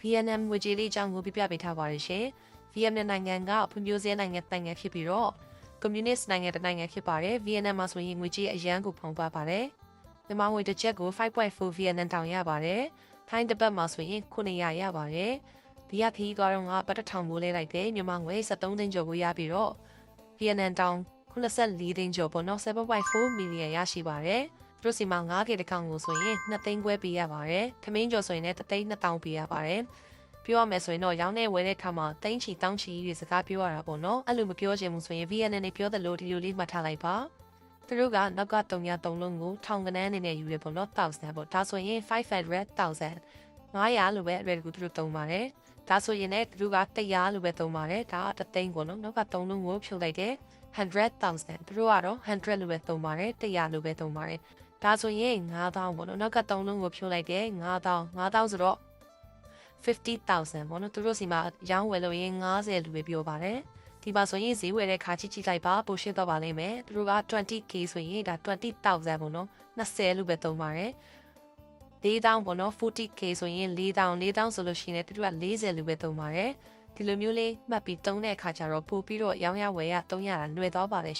VNM ငွေကြေးလေးအကြောင်းကိုပြပြပေးထားပါရရှင်။ VNM နိုင်ငံကဖွံ့ဖြိုးဆဲနိုင်ငံနိုင်ငံဖြစ်ပြီးတော့ communist နိုင်ငံတစ်နိုင်ငံဖြစ်ပါတယ်။ VNM မှာဆိုရင်ငွေကြေးအရန်ကိုဖောင်းပါပါတယ်။မြန်မာငွေတစ်ချက်ကို5.4 VNM တောင်ရပါတယ်။ထိုင်းတစ်ပတ်မှာဆိုရင်900ရပါတယ်။ဒီကခီးသွားတော့ငါပတ်တစ်ထောင်မိုးလဲလိုက်တယ်မြန်မာငွေ73သိန်းကျော်ကိုရပြီးတော့ VNM တောင်84သိန်းကျော်ပေါ့နော်7.4 million ရရှိပါတယ်။ သူတို့စီမှာ9ကေတကောင်ကိုဆိုရင်2သိန်းခွဲပေးရပါတယ်။ထမင်းကျော်ဆိုရင်လည်း3သိန်း2000ပေးရပါတယ်။ပြောရမယ်ဆိုရင်တော့ရောင်းနေဝယ်တဲ့ခါမှာတိန်းချီတောင်းချီတွေစကားပြောရတာပေါ့နော်။အဲ့လိုမပြောချင်ဘူးဆိုရင် VNN နဲ့ပြောသလိုဒီလိုလေးမှတ်ထားလိုက်ပါ။သူတို့ကနောက်က303လုံးကိုထောင်ကနန်းအနေနဲ့ယူရပေါ့နော်1000ပေါ့ဒါဆိုရင်500 1000 900လို့ပဲအရွယ်တကူသူတို့သုံးပါတယ်။ဒါဆိုရင်လည်းသူတို့က100လို့ပဲသုံးပါတယ်။ဒါကတသိန်းပေါ့နော်။နောက်က3လုံးကိုဖြုတ်လိုက်တယ်100,000သူတို့ကတော့100လို့ပဲသုံးပါတယ်100လို့ပဲသုံးပါတယ်။ ဒါဆိုရင်9000ပေါ့နော်။နောက်က3လုံးကိုဖြုတ်လိုက်တယ်9000 9000ဆိုတော့50,000ပေါ့နော်။သူတို့စီမှာရောင်းဝယ်လို့ရင်90လို့ပဲပြောပါတယ်။ဒီပါဆိုရင်ဈေးဝယ်တဲ့ခါချစ်ကြည့်လိုက်ပါပိုရှင်းတော့ပါလိမ့်မယ်သူတို့က 20k ဆိုရင်ဒါ20000ပေါ့နော်20လို့ပဲသုံးပါတယ်4000ပေါ့နော် 40k ဆိုရင်4000 4000ဆိုလို့ရှိရင်သူတို့က40လို့ပဲသုံးပါတယ်ဒီလိုမျိုးလေးမှတ်ပြီးသုံးတဲ့အခါကျတော့ပို့ပြီးတော့ရောင်းရဝယ်ရသုံးရတာလွယ်သွားပါတယ်